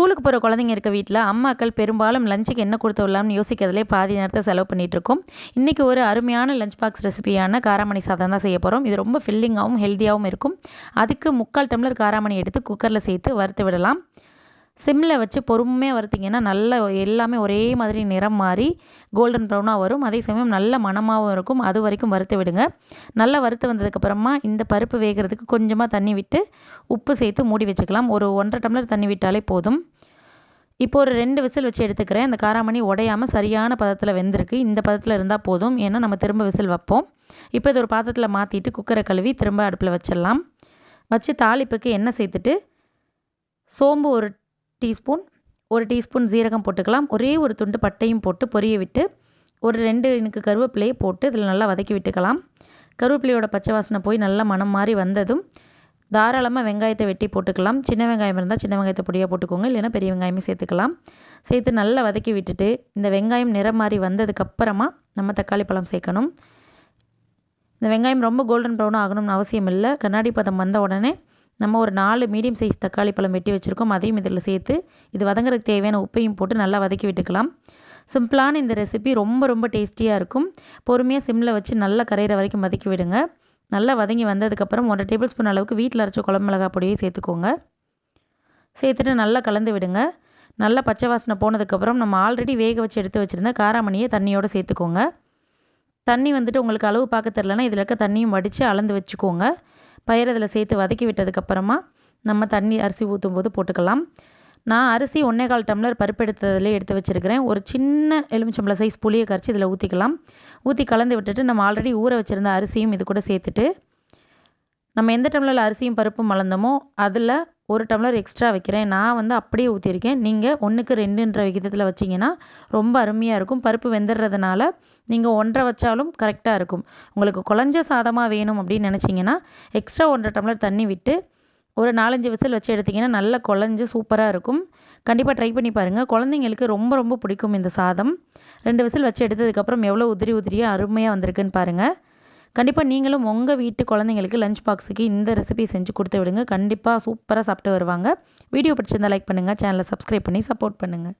ஸ்கூலுக்கு போகிற குழந்தைங்க இருக்க வீட்டில் அம்மாக்கள் பெரும்பாலும் லஞ்சுக்கு என்ன கொடுத்து விடலாம்னு யோசிக்கிறதுலே பாதி நேரத்தை செலவு பண்ணிகிட்ருக்கோம் இன்றைக்கி ஒரு அருமையான லஞ்ச் பாக்ஸ் ரெசிபியான காராமணி சாதம் தான் செய்ய போகிறோம் இது ரொம்ப ஃபில்லிங்காகவும் ஹெல்த்தியாகவும் இருக்கும். அதுக்கு முக்கால் டம்ளர் காராமணி எடுத்து குக்கரில் சேர்த்து வறுத்து விடலாம். சிம்மில் வச்சு பொறுமையாக வறுத்திங்கன்னா நல்ல எல்லாமே ஒரே மாதிரி நிறம் மாறி கோல்டன் ப்ரௌனாக வரும். அதே சமயம் நல்ல மணமாகவும் இருக்கும். அது வரைக்கும் வறுத்து விடுங்க. நல்லா வறுத்து வந்ததுக்கப்புறமா இந்த பருப்பு வேகிறதுக்கு கொஞ்சமாக தண்ணி விட்டு உப்பு சேர்த்து மூடி வச்சுக்கலாம். ஒரு ஒன்றரை டம்ளர் தண்ணி விட்டாலே போதும். இப்போ ஒரு ரெண்டு விசில் வச்சு எடுத்துக்கிறேன். இந்த காராமணி உடையாமல் சரியான பதத்தில் வெந்திருக்கு. இந்த பதத்தில் இருந்தால் போதும். ஏன்னா நம்ம திரும்ப விசில் வைப்போம். இப்போ இது ஒரு பாத்திரத்தில் மாற்றிட்டு குக்கரை கழுவி திரும்ப அடுப்பில் வச்சிடலாம். வச்சு தாளிப்புக்கு எண்ணெய் சேர்த்துட்டு சோம்பு ஒரு டீஸ்பூன் ஒரு டீஸ்பூன் ஜீரகம் போட்டுக்கலாம். ஒரே ஒரு துண்டு பட்டையும் போட்டு பொரிய விட்டு ஒரு ரெண்டு எனக்கு கருவேப்பிலையை போட்டு இதில் நல்லா வதக்கி விட்டுக்கலாம். கருவேப்பிலையோட பச்சை வாசனை போய் நல்லா மனம் மாறி வந்ததும் தாராளமாக வெங்காயத்தை வெட்டி போட்டுக்கலாம். சின்ன வெங்காயம் இருந்தால் சின்ன வெங்காயத்தை பொடியாக போட்டுக்கோங்க இல்லைன்னா பெரிய வெங்காயமே சேர்த்துக்கலாம். சேர்த்து நல்லா வதக்கி விட்டுட்டு இந்த வெங்காயம் நிறம் மாறி வந்ததுக்கப்புறமா நம்ம தக்காளி பழம் சேர்க்கணும். இந்த வெங்காயம் ரொம்ப கோல்டன் ப்ரௌன் ஆகணும்னு அவசியம் இல்லை. கண்ணாடி பதம் வந்த உடனே நம்ம ஒரு நாலு மீடியம் சைஸ் தக்காளி பழம் வெட்டி வச்சுருக்கோம். அதையும் இதில் சேர்த்து இது வதங்குறதுக்கு தேவையான உப்பையும் போட்டு நல்லா வதக்கி விட்டுக்கலாம். சிம்பிளான இந்த ரெசிபி ரொம்ப ரொம்ப டேஸ்டியாக இருக்கும். பொறுமையாக சிம்மில் வச்சு நல்லா கரையிற வரைக்கும் வதக்கி விடுங்க. நல்லா வதங்கி வந்ததுக்கப்புறம் ஒன்றரை டேபிள் ஸ்பூன் அளவுக்கு வீட்டில் அரைச்ச குழம்பு மிளகா பொடியை சேர்த்துக்கோங்க. சேர்த்துட்டு நல்லா கலந்து விடுங்க. நல்லா பச்சை வாசனை போனதுக்கப்புறம் நம்ம ஆல்ரெடி வேக வச்சு எடுத்து வச்சுருந்த காராமணியை தண்ணியோடு சேர்த்துக்கோங்க. தண்ணி வந்துட்டு உங்களுக்கு அளவு பார்க்க தெரிலனா இதில் இருக்க தண்ணியும் வடித்து அளந்து வச்சுக்கோங்க. பயிர் இதில் சேர்த்து வதக்கி விட்டதுக்கப்புறமா நம்ம தண்ணி அரிசி ஊற்றும் போது போட்டுக்கலாம். நான் அரிசி ஒன்றே கால் டம்ளர் பருப்பு எடுத்ததில் எடுத்து வச்சுருக்கிறேன். ஒரு சின்ன எலுமிச்சம்பளை சைஸ் புளியை கரைச்சி இதில் ஊற்றிக்கலாம் ஊற்றி கலந்து விட்டுட்டு நம்ம ஆல்ரெடி ஊற வச்சுருந்த அரிசியும் இது கூட சேர்த்துட்டு நம்ம எந்த டம்ளரில் அரிசியும் பருப்பும் மலர்ந்தோமோ அதில் ஒரு டம்ளர் எக்ஸ்ட்ரா வைக்கிறேன். நான் வந்து அப்படியே ஊற்றிருக்கேன் நீங்கள் ஒன்றுக்கு ரெண்டுன்ற விகிதத்தில் வச்சிங்கன்னா ரொம்ப அருமையாக இருக்கும். பருப்பு வெந்துடுறதுனால நீங்கள் ஒன்றரை வச்சாலும் கரெக்டாக இருக்கும். உங்களுக்கு குழஞ்ச சாதமாக வேணும் அப்படின்னு நினச்சிங்கன்னா எக்ஸ்ட்ரா ஒன்றரை டம்ளர் தண்ணி விட்டு ஒரு நாலஞ்சு விசில் வச்சு எடுத்திங்கன்னா நல்லா குழஞ்சி சூப்பராக இருக்கும். கண்டிப்பாக ட்ரை பண்ணி பாருங்கள் குழந்தைங்களுக்கு ரொம்ப ரொம்ப பிடிக்கும் இந்த சாதம். ரெண்டு விசில் வச்சு எடுத்ததுக்கப்புறம் எவ்வளோ உதிரி உதிரியாக அருமையாக வந்திருக்குன்னு பாருங்கள் கண்டிப்பாக நீங்களும் உங்கள் வீட்டு குழந்தைங்களுக்கு லஞ்ச் பாக்ஸுக்கு இந்த ரெசிபி செஞ்சு கொடுத்து விடுங்க. கண்டிப்பாக சூப்பராக சாப்பிட்டு வருவாங்க. வீடியோ பிடிச்சிருந்தால் லைக் பண்ணுங்கள் சேனலை சப்ஸ்கிரைப் பண்ணி சப்போர்ட் பண்ணுங்கள்